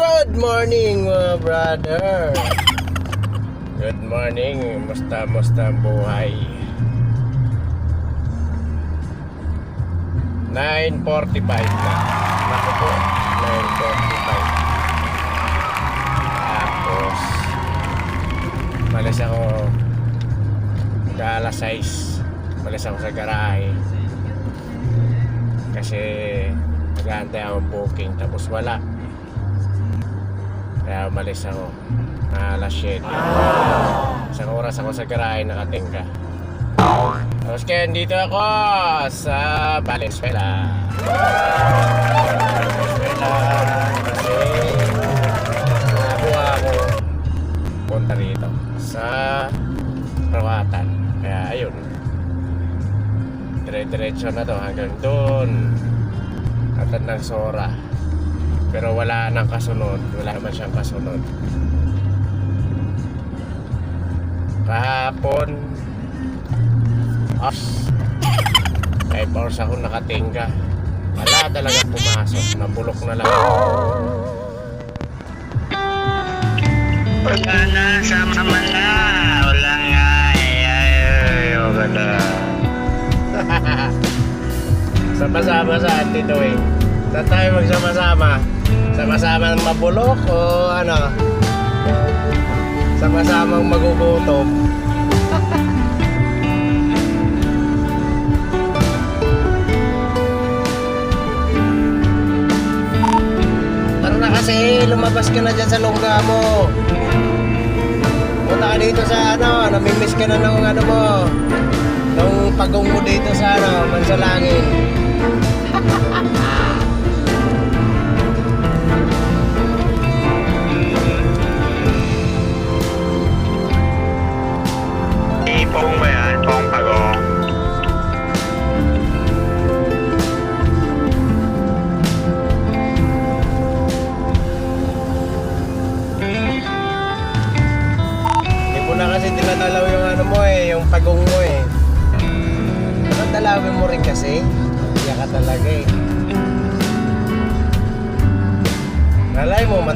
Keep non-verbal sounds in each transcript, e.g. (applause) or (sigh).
Good morning mga brother. Good morning. Musta musta buhay? 9.45 na. Naku po 9.45 Tapos Malis ako alas 6 Malis ako sa garahe. Kasi Nag-aantay ako ng booking. Tapos wala kaya umalis ako alas 7. Isang oras ako sa garahe nakatingka. Tapos kaya dito ako sa Valenzuela. Valenzuela kasi nakuha ako punta rito sa Rawatan. Kaya ayun. Dire-diretso na to hanggang doon. Atad ng Sora. Pero wala nang kasunod. Wala naman siyang kasunod. Kahapon, ops, 5 hours ako nakatingga. Wala talaga pumasok. Nabulok na lang. Wala na, sama na. Wala nga. Ay, wala na. (laughs) Sama-sama sa Tito eh. Saan tayo magsama-sama? Sama-sama ng mabulok o ano? Sama-samang magugutom. Tara na kasi, lumabas ka na dyan sa lungga mo. Punta ka dito sa ano, namimiss ka na ng ano mo. Nung pagong mo dito sa ano, Mansalangin. (laughs)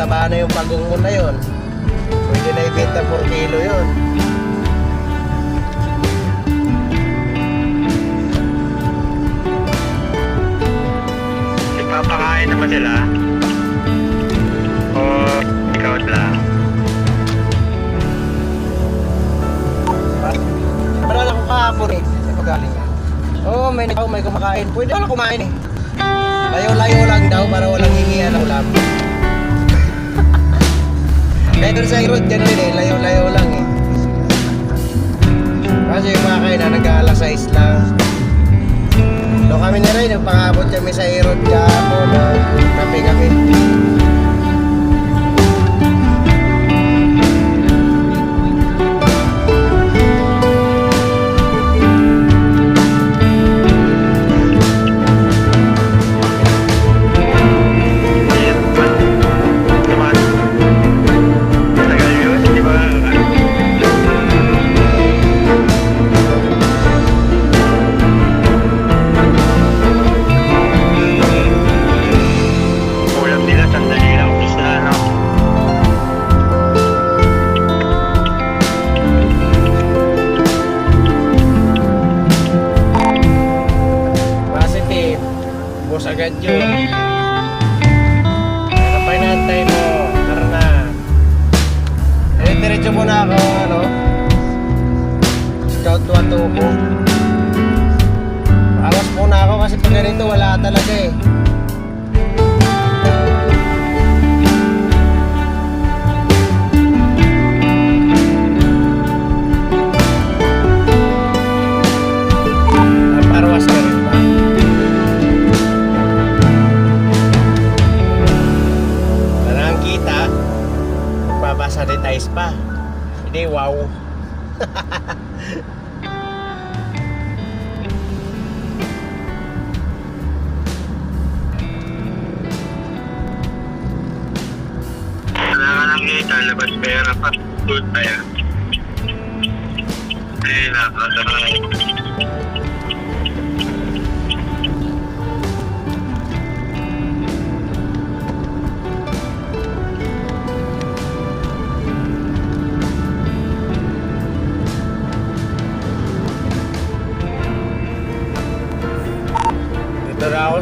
Mataba na yung pagong mo na yon. Pwede na ibenta 4 kilo yon. Ipapakain naman sila. O ikaw lang. Wala lang kahapon eh. Sa pagaling yan. Oo, may nakaw, may kumakain. Pwede na kumain eh. Layo-layo lang daw para walang hingihan ng ulam. Kaya doon sa road, ganun eh. Layo-layo lang eh. Kasi yung mga kain na nag-aalas 6 lang. Doon kami na rin, nagpangabot kami sa Erod kahapon. ah, Kape kami. Diretso muna ako, ano? Scout Watuko. Alas muna ako kasi pag ganito wala talaga eh. Magpapasanitize pa. Hindi, wow. Wala ka ng kita, labas pera pa. Good. Eh, nakasarap. Doon ako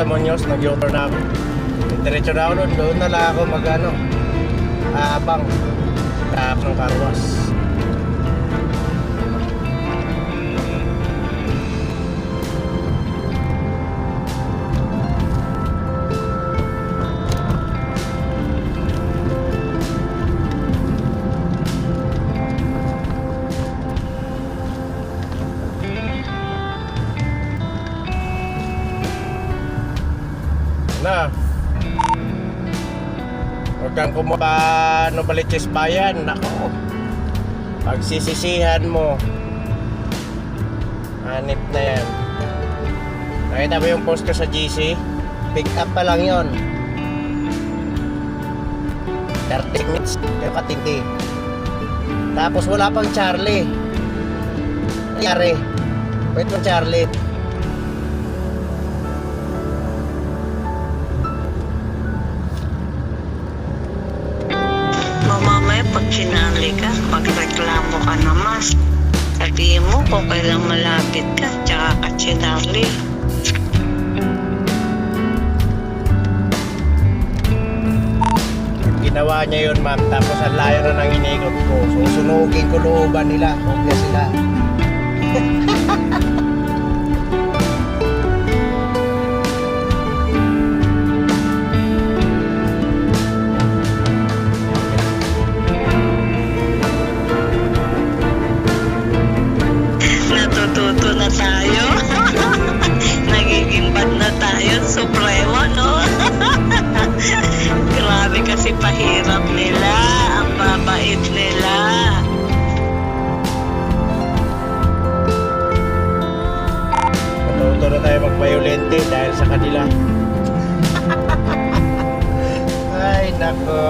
sa Muñoz, nag-U-turn ako. Diretso na ako doon, doon na lang ako mag ano, aabang. Taap ng karwas. Huwag kang kumuha no baliches bayan. Nako. Pagsisisihan mo. Hanip na yan. Nakita mo yung post ko sa GC? Pick up pa lang yon. 30 minutes. Yung katindi. Tapos wala pang Charlie. Nangyari. Wait mo Charlie. Sinali ka, magreklamo ka naman. Sabihin mo kung kailang malapit ka, tsaka ka sinali. Ginawa niya yun, ma'am. Tapos ang layo na ng inikot ko. Susunugin ko looban nila. Obvious sila. (laughs) nako.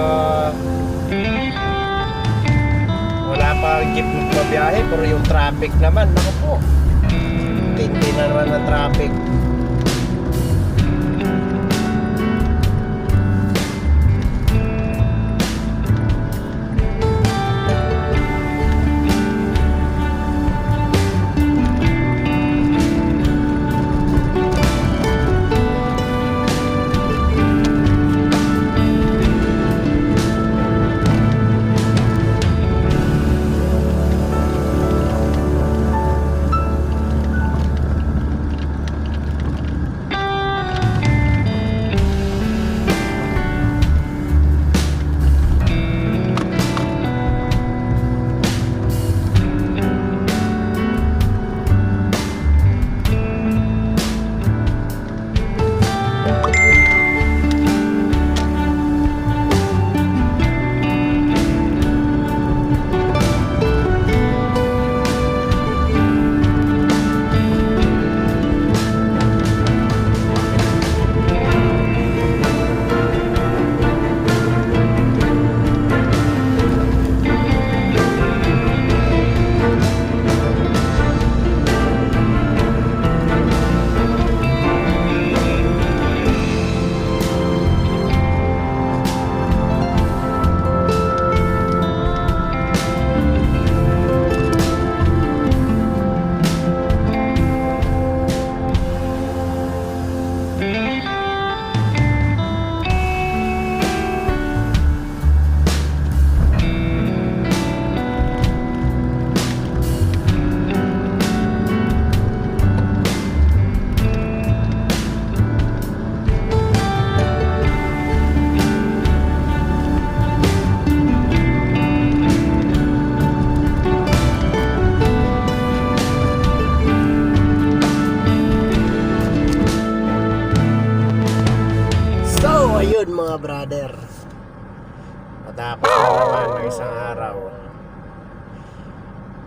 Wala pa ang jeep magbabiyahe, pero yung traffic naman, nako po. Tindi na naman ang traffic.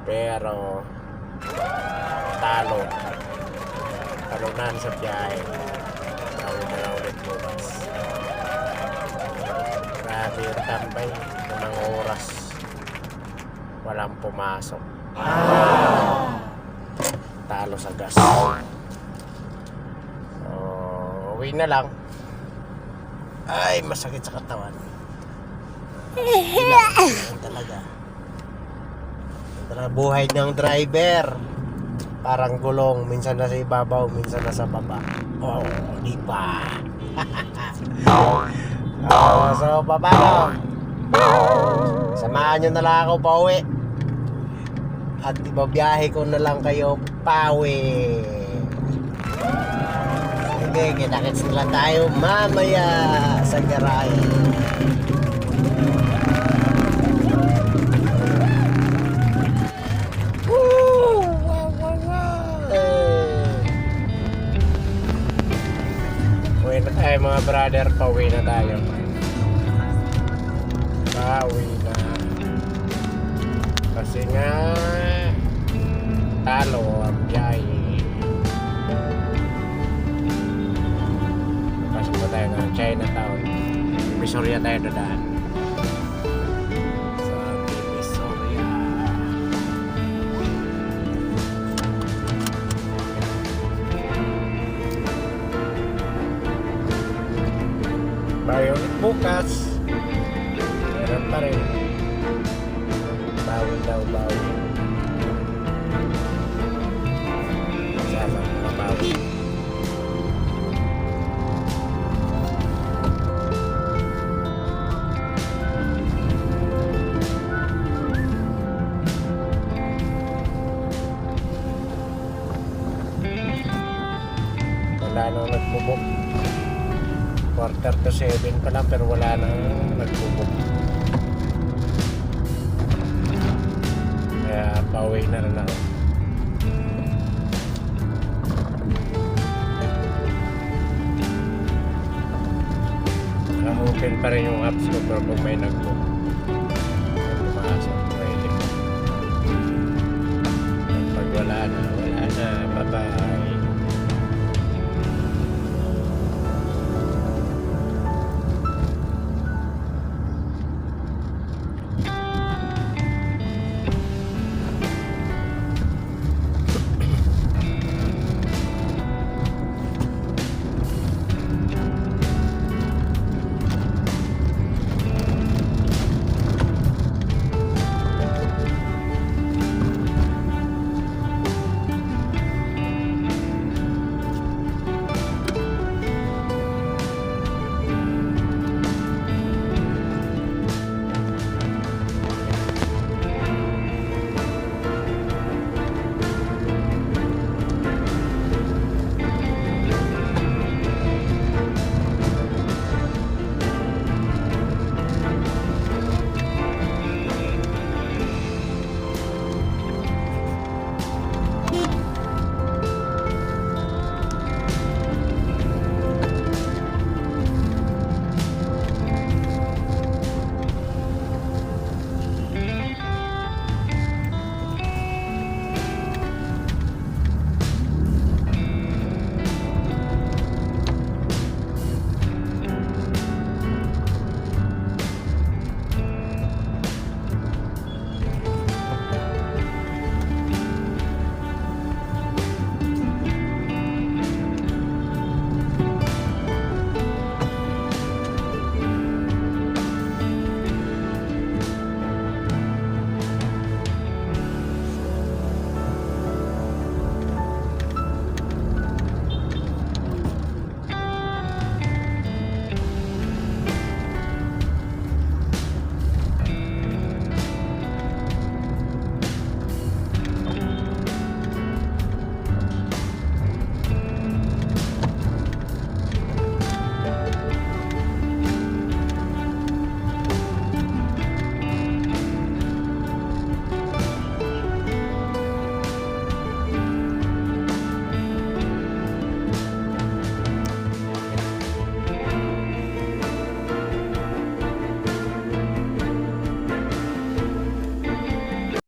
Pero, talo. Talunan sa biyahe. Tawid na ulit bukas. Grabe yung tambay. Unang oras. Walang pumasok. Talo sa gas. So, uwi na lang. Ay, masakit sa katawan. (laughs) Yan talaga. Buhay ng driver. Parang gulong, minsan nasa ibabaw, minsan nasa baba. Oh, di pa. (laughs) oh, so, paano? Samahan nyo na lang ako pauwi. At ibabiyahe ko na lang kayo pawi. Sige, kita-kits na tayo mamaya sa garahe. Tayo mga brother, pauwi na tayo. Pauwi na. Kasi nga, talo ang biyahe. Pasok pa tayo ng Chinatown. Divisoria tayo dadaan. pass lang pero wala nang nagbubok. Kaya pauwi na rin ako. Naka-open pa rin yung apps ko pero kung may nag-book.